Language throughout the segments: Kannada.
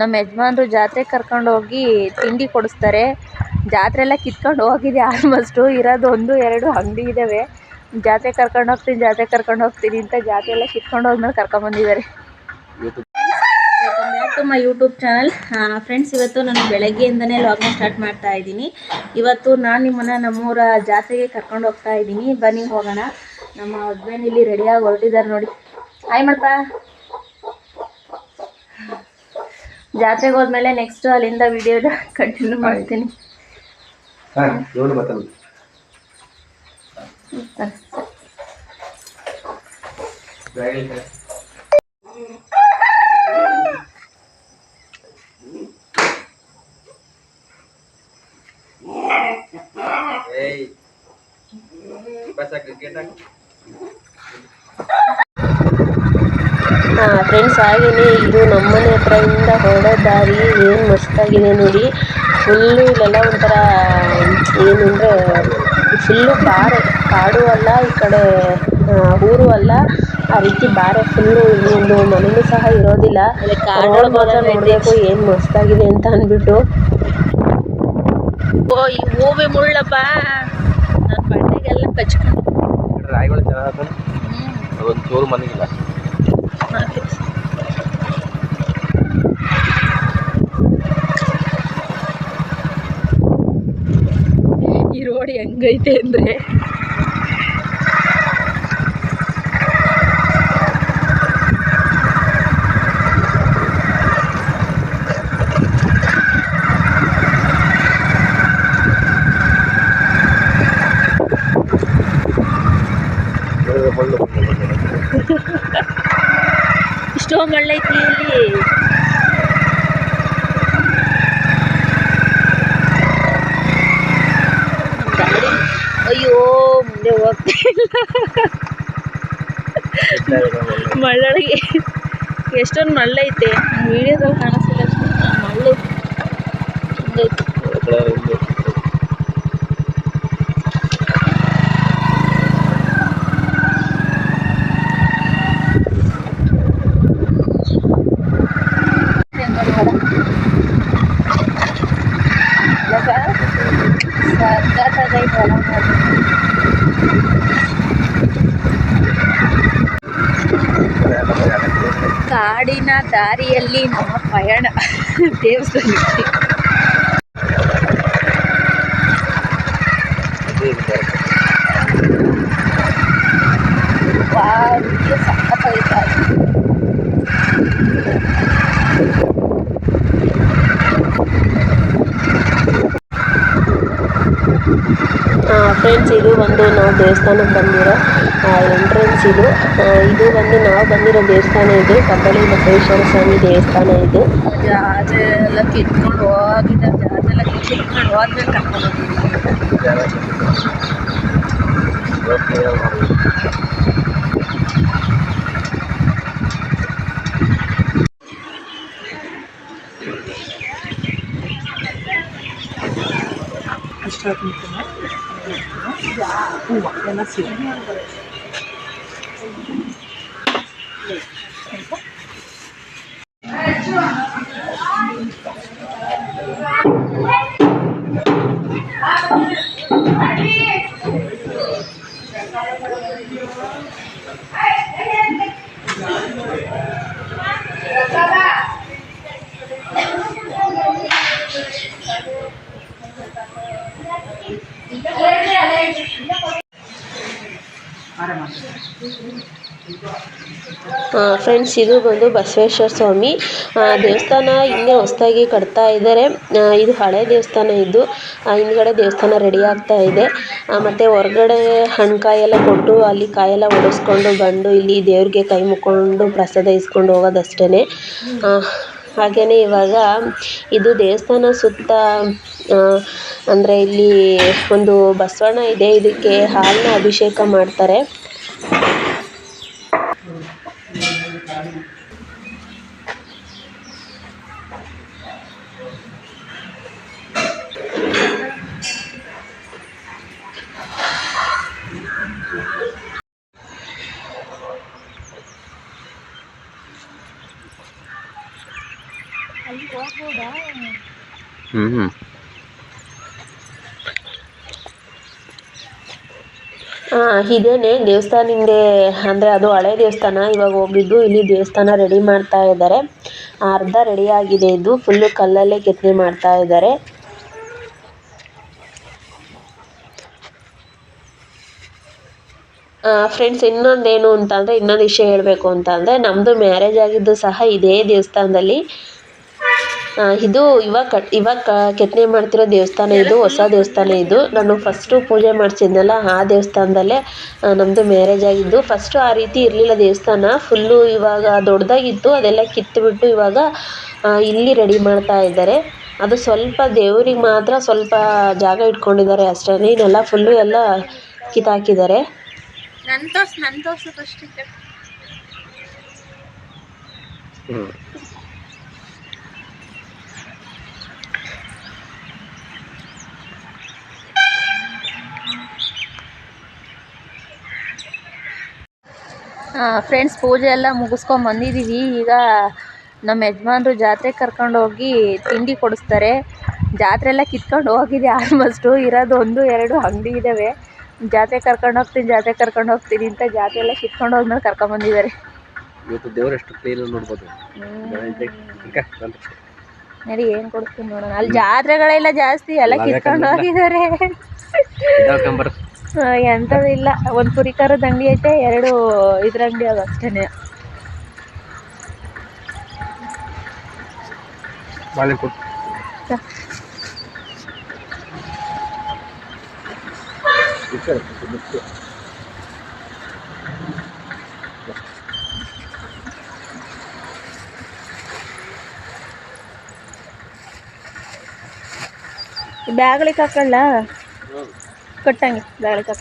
ನಮ್ಮ ಯಜಮಾನ್ರು ಜಾತ್ರೆ ಕರ್ಕೊಂಡು ಹೋಗಿ ತಿಂಡಿ ಕೊಡಿಸ್ತಾರೆ. ಜಾತ್ರೆ ಎಲ್ಲ ಕಿತ್ಕೊಂಡು ಹೋಗಿದೆ ಆಲ್ಮೋಸ್ಟು ಇರೋದು ಒಂದು, ಎರಡು ಅಂಗಡಿ ಇದ್ದಾವೆ ಜಾತ್ರೆ ಕರ್ಕೊಂಡು ಹೋಗ್ತೀನಿ, ಜಾತ್ರೆ ಕರ್ಕೊಂಡು ಹೋಗ್ತೀನಿ ಅಂತ ಜಾತ್ರೆ ಎಲ್ಲ ಕಿತ್ಕೊಂಡು ಹೋದ್ಮೇಲೆ ಕರ್ಕೊಂಬಂದಿದ್ದಾರೆ ವೆಲ್ಕಮ್ ಯೂಟ್ಯೂಬ್ ಚಾನಲ್ ಫ್ರೆಂಡ್ಸ್ ಇವತ್ತು ನಾನು ಬೆಳಗ್ಗೆಯಿಂದನೇ ಲಾಗ್ನ ಸ್ಟಾರ್ಟ್ ಮಾಡ್ತಾ ಇದ್ದೀನಿ. ಇವತ್ತು ನಾನು ನಿಮ್ಮನ್ನು ನಮ್ಮೂರ ಜಾತ್ರೆಗೆ ಕರ್ಕೊಂಡು ಹೋಗ್ತಾ ಇದ್ದೀನಿ. ಬನ್ನಿ, ಹೋಗೋಣ. ನಮ್ಮ ಹಸ್ಬೆಂಡ್ ಇಲ್ಲಿ ರೆಡಿಯಾಗಿ ಹೊರಟಿದ್ದಾರೆ ನೋಡಿ. ಹಾಯ್ ಮಾಡ್ಪ ಜಾತ್ರೆಗೆ ಹೋದ್ಮೇಲೆ ನೆಕ್ಸ್ಟ್ ಅಲ್ಲಿಂದ ವಿಡಿಯೋ ಕಂಟಿನ್ಯೂ ಮಾಡ್ತೀನಿ. ಕ್ರಿಕೆಟ್ ಬತ್ತಲು ಫ್ರೆಂಡ್ಸ್ ಹಾಗೆಯೇ ಇದು ನಮ್ಮನೆ ಇಂದ ಹೊರಡೋ ದಾರಿ ಏನು ಮಸ್ತಾಗಿದೆ ನೋಡಿ. ಫುಲ್ಲು ಇಲ್ಲೆಲ್ಲ ಒಂಥರ ಏನು ಅಂದರೆ ಫುಲ್ಲು ಬಾರೆ ಕಾಡು ಅಲ್ಲ ಈ ಕಡೆ ಊರು ಅಲ್ಲ. ಆ ರೀತಿ ಬಾರೆ ಫುಲ್ಲು ಒಂದು ಮನೆಯೂ ಸಹ ಇರೋದಿಲ್ಲ. ಮಾತ್ರ ನೋಡಬೇಕು ಏನು ಮಸ್ತಾಗಿದೆ ಅಂತ ಅಂದ್ಬಿಟ್ಟು. ಓ ಈ ಹೂವೆ ಮುಳ್ಳಪ್ಪ. ನನ್ನ ಬಟ್ಟೆಗೆಲ್ಲ ಕಚ್ಕೊಂಡು ರಾಯಿಗಳು ಚೆನ್ನಾಗಿ ಅದೊಂದು ಚೂರು ಮನೆಗಿಲ್ಲ. ಈ ರೋಡ್ ಹೆಂಗೈತೆ ಅಂದ್ರೆ ಇಷ್ಟೋ ಮಳ್ಳೈತಿ ಇಲ್ಲಿ ನಮ್ ಗಾಡಿ ಅಯ್ಯೋ ಮುಂದೆ ಹೋಗ್ತಿಲ್ಲ ಮಳ್ಳೊಳಗೆ ಎಷ್ಟೊಂದು ಮಳ್ಳೈತೆ ವಿಡಿಯೋದಲ್ಲಿ ಕಾಣಿಸ್ತಿಲ್ಲ ಅಷ್ಟೊಂದು ಕಾಡಿನ ದಾರಿಯಲ್ಲಿ ನಮ್ಮ ಪಯಣ ದೇವಸ್ಥಾನಕ್ಕೆ. ಫ್ರೆಂಡ್ಸ್ ಇದು ಒಂದು ನಾವು ದೇವಸ್ಥಾನಕ್ಕೆ ಬಂದಿರೋ ಎಂಟ್ರೆನ್ಸ್ ಇದು. ಇದು ಬಂದು ನಾವು ಬಂದಿರೋ ದೇವಸ್ಥಾನ ಇದು. ಕಬ್ಬಳ್ಳಿ ಬಸವೇಶ್ವರ ಸ್ವಾಮಿ ದೇವಸ್ಥಾನ ಇದು. ಜಾತ್ರೆ ಎಲ್ಲ ಕಿತ್ಕೊಂಡು ಹೋಗಿದ್ದ. ಜಾತ್ರೆ ಎಲ್ಲ ಕಿತ್ಕೊಂಡು ಹೋದ್ಮೇಲೆ ಕರ್ಕೊಂಡು Para más. ಫ್ರೆಂಡ್ಸ್ ಇದು ಬಂದು ಬಸವೇಶ್ವರ ಸ್ವಾಮಿ. ದೇವಸ್ಥಾನ ಇಲ್ಲೇ ಹೊಸದಾಗಿ ಕಟ್ತಾ ಇದ್ದಾರೆ. ಇದು ಹಳೆ ದೇವಸ್ಥಾನ ಇದ್ದು ಹಿಂದ್ಗಡೆ ದೇವಸ್ಥಾನ ರೆಡಿ ಆಗ್ತಾ ಇದೆ. ಮತ್ತು ಹೊರಗಡೆ ಹಣ್ಣು ಕಾಯೆಲ್ಲ ಕೊಟ್ಟು ಅಲ್ಲಿ ಕಾಯೆಲ್ಲ ಒಡಿಸ್ಕೊಂಡು ಬಂದು ಇಲ್ಲಿ ದೇವ್ರಿಗೆ ಕೈ ಮುಕ್ಕೊಂಡು ಪ್ರಸಾದ ಇಸ್ಕೊಂಡು ಹೋಗೋದಷ್ಟೇ ಹಾಗೆಯೇ ಇವಾಗ ಇದು ದೇವಸ್ಥಾನ ಸುತ್ತ ಅಂದರೆ ಇಲ್ಲಿ ಒಂದು ಬಸವಣ್ಣ ಇದೆ. ಇದಕ್ಕೆ ಹಾಲನ್ನ ಅಭಿಷೇಕ ಮಾಡ್ತಾರೆ. ಹ್ಞೂ ಹಾ ಇದೇನೆ ದೇವಸ್ಥಾನ ಹಿಂದೆ ಅಂದರೆ ಅದು ಹಳೆ ದೇವಸ್ಥಾನ ಇವಾಗ ಹೋಗಿದ್ದು ಇಲ್ಲಿ ದೇವಸ್ಥಾನ ರೆಡಿ ಮಾಡ್ತಾ ಇದ್ದಾರೆ. ಅರ್ಧ ರೆಡಿ ಆಗಿದೆ ಇದು ಫುಲ್ಲು ಕಲ್ಲಲ್ಲೇ ಕೆತ್ತನೆ ಮಾಡ್ತಾ ಇದ್ದಾರೆ. ಫ್ರೆಂಡ್ಸ್ ಇನ್ನೊಂದೇನು ಅಂತ ಅಂದರೆ ಇನ್ನೊಂದು ವಿಷಯ ಹೇಳಬೇಕು ಅಂತ ಅಂದರೆ ನಮ್ಮದು ಮ್ಯಾರೇಜ್ ಆಗಿದ್ದು ಸಹ ಇದೇ ದೇವಸ್ಥಾನದಲ್ಲಿ. ಇದು ಇವಾಗ ಕಟ್ ಇವಾಗ ಕ ಕೆತ್ತನೆ ಮಾಡ್ತಿರೋ ದೇವಸ್ಥಾನ ಇದು ಹೊಸ ದೇವಸ್ಥಾನ ಇದು. ನಾನು ಫಸ್ಟು ಪೂಜೆ ಮಾಡಿಸಿದ್ನಲ್ಲ ಆ ದೇವಸ್ಥಾನದಲ್ಲೇ ನಮ್ಮದು ಮ್ಯಾರೇಜ್ ಆಗಿದ್ದು. ಫಸ್ಟು ಆ ರೀತಿ ಇರಲಿಲ್ಲ ದೇವಸ್ಥಾನ. ಫುಲ್ಲು ಇವಾಗ ದೊಡ್ಡದಾಗಿತ್ತು. ಅದೆಲ್ಲ ಕಿತ್ತುಬಿಟ್ಟು ಇವಾಗ ಇಲ್ಲಿ ರೆಡಿ ಮಾಡ್ತಾ ಇದ್ದಾರೆ. ಅದು ಸ್ವಲ್ಪ ದೇವ್ರಿಗೆ ಮಾತ್ರ ಸ್ವಲ್ಪ ಜಾಗ ಇಟ್ಕೊಂಡಿದ್ದಾರೆ ಅಷ್ಟೇ ಇನ್ನೆಲ್ಲ ಫುಲ್ಲು ಎಲ್ಲ ಕಿತ್ತಾಕಿದ್ದಾರೆ. ನನ್ ತೋರ್ಸ್ ನನ್ ತೋರ್ಸು ಫಸ್ಟ್ ಹ್ಞೂ ಫ್ರೆಂಡ್ಸ್ ಪೂಜೆ ಎಲ್ಲ ಮುಗಿಸ್ಕೊಂಡ್ ಬಂದಿದೀವಿ. ಈಗ ನಮ್ಮ ಯಜಮಾನ್ರು ಜಾತ್ರೆಗೆ ಕರ್ಕೊಂಡು ಹೋಗಿ ತಿಂಡಿ ಕೊಡಿಸ್ತಾರೆ. ಜಾತ್ರೆ ಎಲ್ಲ ಕಿತ್ಕೊಂಡು ಹೋಗಿದೆ ಆಲ್ಮೋಸ್ಟು ಇರೋದು ಒಂದು ಎರಡು ಅಂಗಡಿ ಇದ್ದಾವೆ ಜಾತ್ರೆ ಕರ್ಕೊಂಡು ಹೋಗ್ತೀನಿ ಜಾತ್ರೆ ಕರ್ಕೊಂಡು ಹೋಗ್ತೀನಿ ಅಂತ ಜಾತ್ರೆ ಎಲ್ಲ ಕಿತ್ಕೊಂಡು ಹೋದ್ಮೇಲೆ ಕರ್ಕೊಂಬಂದಿದ್ದಾರೆ ಇವತ್ತು ದೇವ್ರು ಎಷ್ಟು ಕ್ಲೀನ್ ನೋಡ್ಬೋದು. ಈಗ ಬಂತು. ನಡಿ ಏನು ಕೊಡ್ತೀನಿ ನೋಡೋಣ. ಅಲ್ಲಿ ಜಾತ್ರೆಗಳೆಲ್ಲ ಜಾಸ್ತಿ ಎಲ್ಲ ಕಿತ್ಕೊಂಡು. ಹೋಗಿದ್ದಾರೆ. ಇಲ್ಲ. ಒಂದು ಪುರಿ ಖಾರದ ಅಂಗಡಿ ಐತೆ ಎರಡು ಇದ್ರ ಅಂಗಡಿ ಅದು ಅಷ್ಟೇ ಬ್ಯಾಗ್ಲಿಕ್ಕೆ ಕೊಟ್ಟು ಬ್ಯಾಗ್ಳಿಗೆ ಹಾಕೊಳ್ಳ ಕಟ್ಟಂಗೆ ಬ್ಯಾಗ್ಳಿಗೆ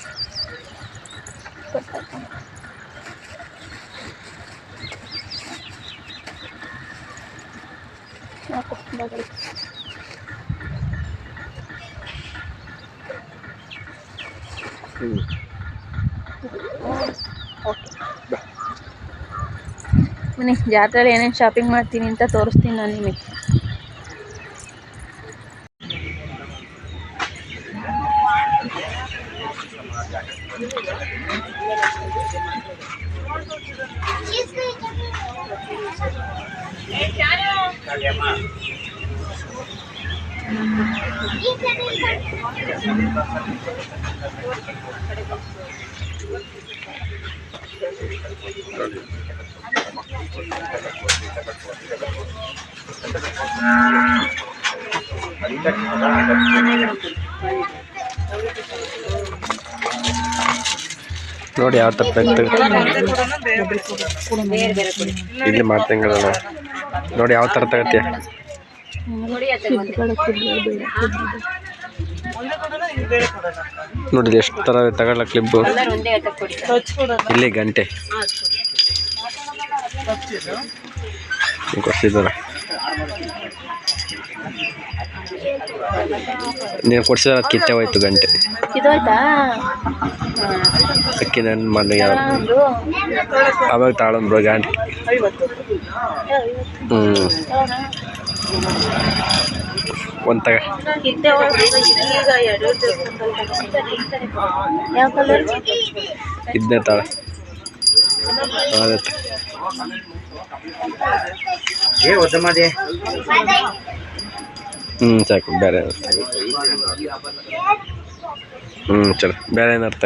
ಹಾಕ ಹಾಕು ಬ್ಯಾಗ್ಳಿಗೆ. ಹ್ಞೂ ಬನ್ನಿ ಜಾತ್ರೆಯಲ್ಲಿ ಏನೇನು ಶಾಪಿಂಗ್ ಮಾಡ್ತೀನಿ ಅಂತ ತೋರಿಸ್ತೀನಿ ನಾನು ನಿಮಗೆ ನೋಡಿ ಯಾವ ಥರ ತೆಗ್ದು ಇಲ್ಲಿ ಮಾಡ್ತಂಗಲ್ಲ ನೋಡಿ ಯಾವ ಥರ ತಗತ್ತೀಯ ನೋಡಿ ಎಷ್ಟು ಥರ ತಗೊಳ್ಳ ಕ್ಲಿಪ್ಪು ಇಲ್ಲಿ ಗಂಟೆ. ಕೊಡ್ಸಿದಾರ ನೀವು ಕೊಡ್ಸಿದಾರ ಅದು ಕಿತ್ತೆ ಹೋಯ್ತು ಗಂಟೆ. ಅಕ್ಕಿ ನನ್ನ ಅವಾಗ ತಾಳಂಬ್ರು ಗಂಟೆ. ಹ್ಞೂ ಒಂದು ತಗ. ಇದನ್ನೇ ತಾಳ ಆದತ್ತೆ ಹ್ಞೂ ಸಾಕು ಬೇರೆ ಹ್ಞೂ ಚಲೋ. ಬೇರೆ ಏನರ್ಥ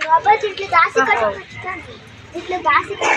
बाबा तिथे दासी कडे तिथले दासी कडे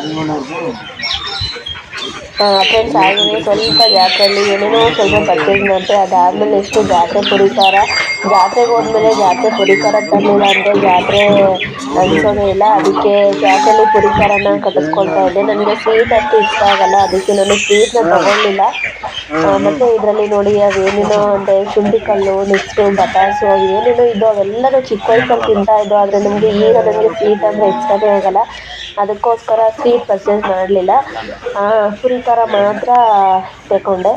మళ్ళీ ಫ್ರೆಂಡ್ಸ್ ಹಾಗೆಯೇ ಸ್ವಲ್ಪ ಜಾತ್ರೆಯಲ್ಲಿ ಏನೇನೋ ಸ್ವಲ್ಪ ಪರ್ಚೇಸ್ ಮಾಡ್ತಾರೆ, ಅದಾದಮೇಲೆ ಎಷ್ಟು ಜಾತ್ರೆ ಪುರಿಕಾರ ಜಾತ್ರೆಗೆ ಹೋದ್ಮೇಲೆ ಜಾತ್ರೆ ಪುರಿಕಾರ ತರಲಿಲ್ಲ ಅಂದರೆ ಜಾತ್ರೆ ಅನ್ಸೋದೇ ಇಲ್ಲ. ಅದಕ್ಕೆ ಜಾತ್ರೆಯಲ್ಲಿ ಪುರಿಕಾರನ ಕಟ್ಟಿಸ್ಕೊಳ್ತಾ ಇದ್ದೆ. ನನಗೆ ಸ್ವೀಟ್ ಅಷ್ಟು ಇಷ್ಟ ಆಗಲ್ಲ. ಅದಕ್ಕೆ ನಾನು ಸ್ವೀಟ್ನ ತಗೊಳ್ಳಿಲ್ಲ. ಮತ್ತು ಇದರಲ್ಲಿ ನೋಡಿ ಅವೇನೇನೋ ಅಂದರೆ ಶುಂಠಿ ಕಲ್ಲು ನೆಕ್ಸ್ಟು ಬಟಾಸು ಏನೇನೋ ಇದ್ದು ಅವೆಲ್ಲನೂ ಚಿಕ್ಕ ವಯಸ್ಸಲ್ಲಿ ತಿಂತಾ ಇದ್ದು, ಆದರೆ ನಮಗೆ ಈಗ ನನಗೆ ಸ್ವೀಟ್ ಅಂದರೆ ಇಷ್ಟವೇ ಆಗಲ್ಲ. ಅದಕ್ಕೋಸ್ಕರ ಸ್ವೀಟ್ ಪರ್ಚೇಸ್ ಮಾಡಲಿಲ್ಲ. ಪುರಿ ಖಾರ ಮಾತ್ರ ತಗೊಂಡೆ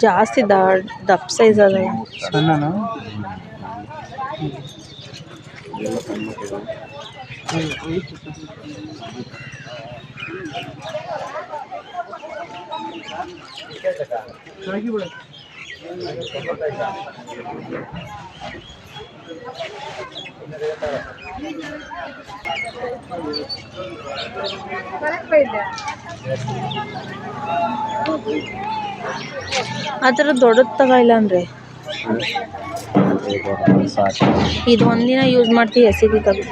ಜಾಸ್ತಿ ದಪ್ಪ ಸೈಜ್ ಅದ ಆ ಥರ ದೊಡ್ಡದು ತಗೊಳ್ಳ ಅಂದರೆ? ಇದು ಒಂದಿನ ಯೂಸ್ ಮಾಡ್ತೀವಿ ಎಸಿಗೆ ತಗೋ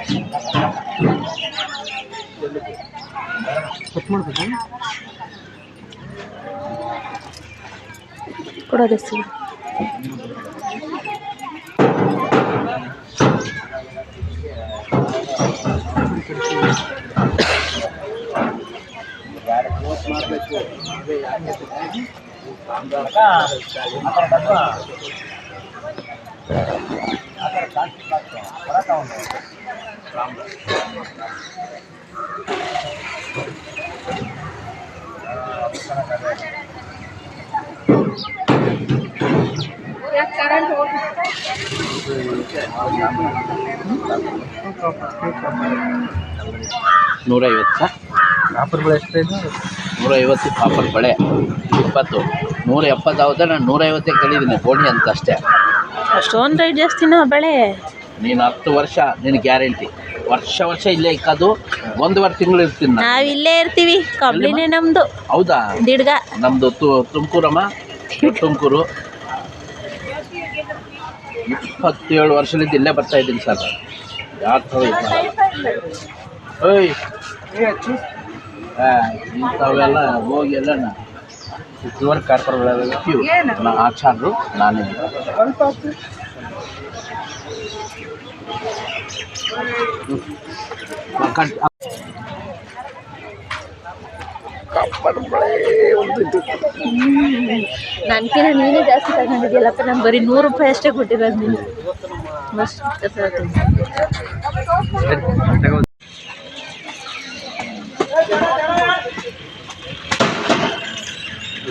ಕೊಡೋದು ಎಸಿಗೆ ನೂರೈವತ್ತು. ಕಾಪರ್ ಬೆಳೆ ಎಷ್ಟೈದು ನೂರೈವತ್ತು ಕಾಪರ್ ಬಳೆ ಇಪ್ಪತ್ತು. ನೂರ ಎಪ್ಪತ್ತು ಆಗುತ್ತೆ ನಾನು ನೂರೈವತ್ತೇ ಕೇಳಿದ್ದೀನಿ ಬೋಣಿ ಅಂತ ಅಷ್ಟೇ. ಅಷ್ಟೊಂದು ರೇಟ್ ಜಾಸ್ತಿನೋ ಬೆಳೆ. ನೀನು ಹತ್ತು ವರ್ಷ ನಿನ್ನ ಗ್ಯಾರಂಟಿ. ವರ್ಷ ವರ್ಷ ಇಲ್ಲೇ ಇಕ್ಕೋದು ಒಂದುವರೆ ತಿಂಗಳು ಇರ್ತೀನಿ ನಾನು. ನಾವು ಇಲ್ಲೇ ಇರ್ತೀವಿ ಕಬ್ಬಿನೇ ನಮ್ದು. ಹೌದಾ? ದಿಡ್ಗ. ನಮ್ದು ತು ತುಮಕೂರಮ್ಮ ತುಮಕೂರು. ಇಪ್ಪತ್ತೇಳು ವರ್ಷದಿಂದ ಇಲ್ಲೇ ಬರ್ತಾ ಇದ್ದೀನಿ ಸರ್. ಯಾರು ಥರ ಇದು ಮಾಡಲ್ಲ. ಓಯ್ ಆ, ಇಂಥವೆಲ್ಲ ಹೋಗಿ ಎಲ್ಲ ಇದುವರೆಗೆ ಕಾರ್ಪೊರೇಟ್ ನಾ ಆಚಾರ್ರು ನಾನೇ. ನನಗಿನ ನೀನೇ ಜಾಸ್ತಿ ತಗೊಂಡಿದ್ಯಲ್ಲಪ್ಪ ನಾನು ಬರೀ ನೂರು ರೂಪಾಯಿ ಅಷ್ಟೇ ಕೊಟ್ಟಿರೋದು ನೀನು. ಮಸ್ತ್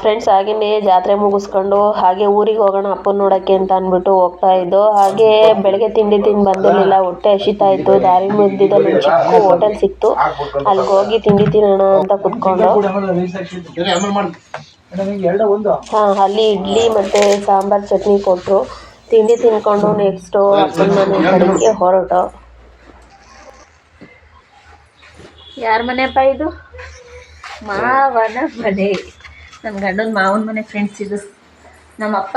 ಫ್ರೆಂಡ್ಸ್ ಹಾಗೆಯೇ ಜಾತ್ರೆ ಮುಗಿಸ್ಕೊಂಡು ಹಾಗೆ ಊರಿಗೆ ಹೋಗೋಣ ಅಪ್ಪನ ನೋಡೋಕ್ಕೆ ಅಂತ ಅಂದ್ಬಿಟ್ಟು ಹೋಗ್ತಾ ಇದ್ದೋ. ಹಾಗೆ ಬೆಳಗ್ಗೆ ತಿಂಡಿ ತಿಂದು ಬಂದಿರಲಿಲ್ಲ ಹೊಟ್ಟೆ ಹಸಿತಾ ಇತ್ತು. ದಾರಿ ಒಂದು ಚಿಕ್ಕ ಹೋಟೆಲ್ ಸಿಕ್ತು. ಅಲ್ಲಿಗೆ ಹೋಗಿ ತಿಂಡಿ ತಿನ್ನೋಣ ಅಂತ ಕುತ್ಕೊಂಡು. ಹಾಂ, ಅಲ್ಲಿ ಇಡ್ಲಿ ಮತ್ತು ಸಾಂಬಾರು ಚಟ್ನಿ ಕೊಟ್ಟರು ತಿಂಡಿ ತಿನ್ಕೊಂಡು ನೆಕ್ಸ್ಟು ಅಪ್ಪನ ಮನೆ ಕಡೆಗೆ ಹೊರಟು. ಯಾರ ಮನೆಯಪ್ಪ ಇದು? ಮಾವನ ಮನೆ. ನಮ್ಮ ಗಂಡನ ಮಾವನ ಮನೆ ಫ್ರೆಂಡ್ಸ್ ಇದು. ನಮ್ಮಪ್ಪ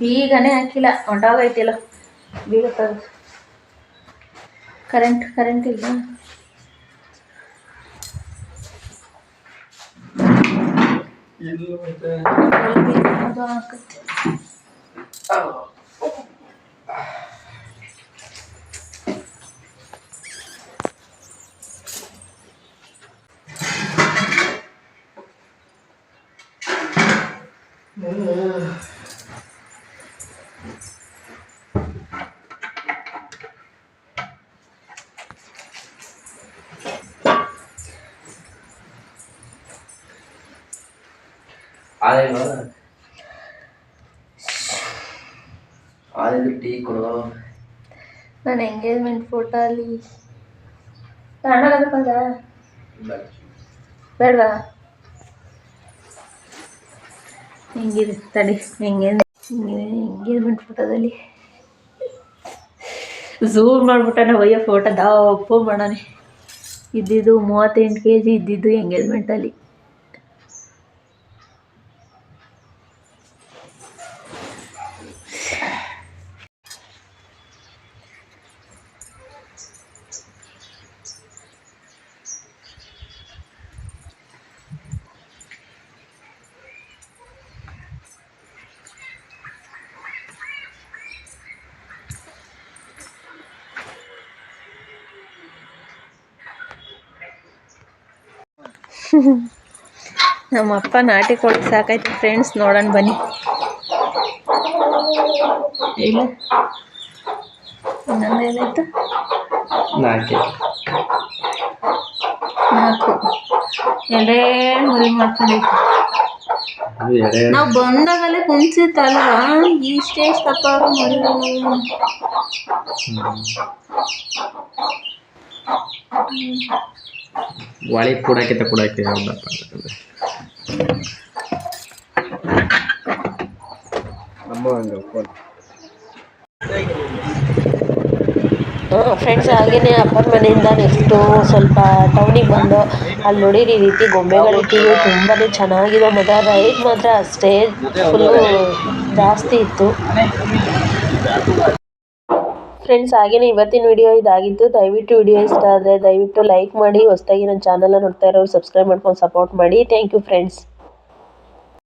ಬೀಗನೇ ಹಾಕಿಲ್ಲ. ಹೊಂಟೋಗೈತಿಲ್ಲ ಬೀಗ ತೆಗೆದು ಕರೆಂಟ್ ಕರೆಂಟ್ ಇಲ್ಲ ಹಾಕತ್ತೆ. ಟೀ ಕೊಡೋ ನನ್ನ ಎಂಗೇಜ್ಮೆಂಟ್ ಫೋಟೋ ಅಲ್ಲಿ ತಗೊಂಡೋಗೋದಕ್ಕಂದ ಬೇಡವಾ ಹೆಂಗಿದೆ ತಡಿ, ಹೆಂಗೆ ಎಂಗೇಜ್ಮೆಂಟ್ ಫೋಟೋದಲ್ಲಿ ಝೂಮ್ ಮಾಡ್ಬಿಟ್ಟನೆ ಒಯ್ಯೋ ಫೋಟೋ ದಪ್ಪು ಮಾಡೋಣ ಇದ್ದಿದ್ದು ಮೂವತ್ತೆಂಟು ಕೆ ಜಿ ಇದ್ದಿದ್ದು ಎಂಗೇಜ್ಮೆಂಟಲ್ಲಿ ನಮ್ಮ ಅಪ್ಪ ನಾಟಿ ಕೋಳಿ ಸಾಕೈತಿ ಫ್ರೆಂಡ್ಸ್ ನೋಡೋಣ ಬನ್ನಿ. ಇಲ್ಲ. ಇನ್ನೊಂದು ಏನಾಯ್ತು? ನಾಲ್ಕೆ. ನಾಲ್ಕು. ಎಡೆ ಮರಿ ಮಾಡ್ಕೊಂಡಿತ್ತು ನಾವು ಬಂದಾಗಲೇ ಕುಣ್ಸಿತ್ತಲ್ವಾ? ಇಷ್ಟೇ ಇಷ್ಟಪ್ಪ ಮರಿಗಳು ವಾಳಿ ಕೂಡಾಕಿತ ಕೂಡಕ್ಕಿಂತ ಕೂಡಕ್ಕೆ ಫ್ರೆಂಡ್ಸ್ ಹಾಗೆಯೇ ಅಪ್ಪನ ಮನೆಯಿಂದ ನೆಕ್ಸ್ಟು ಸ್ವಲ್ಪ ಟೌನಿಗೆ ಬಂದು ಅಲ್ಲಿ ನೋಡಿರಿ ಈ ರೀತಿ ಗೊಂಬೆಗಳಿಟ್ಟಿದ್ದು ತುಂಬಾ ಚೆನ್ನಾಗಿದೆ ಮತ್ತು ರೈಟ್ ಮಾತ್ರ ಅಷ್ಟೇ ಫುಲ್ಲು ಜಾಸ್ತಿ ಇತ್ತು. ಫ್ರೆಂಡ್ಸ್ ಹಾಗೆಯೇ ಇವತ್ತಿನ ವಿಡಿಯೋ ಇದಾಗಿತ್ತು. ದಯವಿಟ್ಟು ವಿಡಿಯೋ ಇಷ್ಟ ಆದರೆ ದಯವಿಟ್ಟು ಲೈಕ್ ಮಾಡಿ, ಹೊಸದಾಗಿ ನನ್ನ ಚಾನಲ್ನ ನೋಡ್ತಾ ಇರೋರು ಸಬ್ಸ್ಕ್ರೈಬ್ ಮಾಡ್ಕೊಂಡು ಸಪೋರ್ಟ್ ಮಾಡಿ. Thank you friends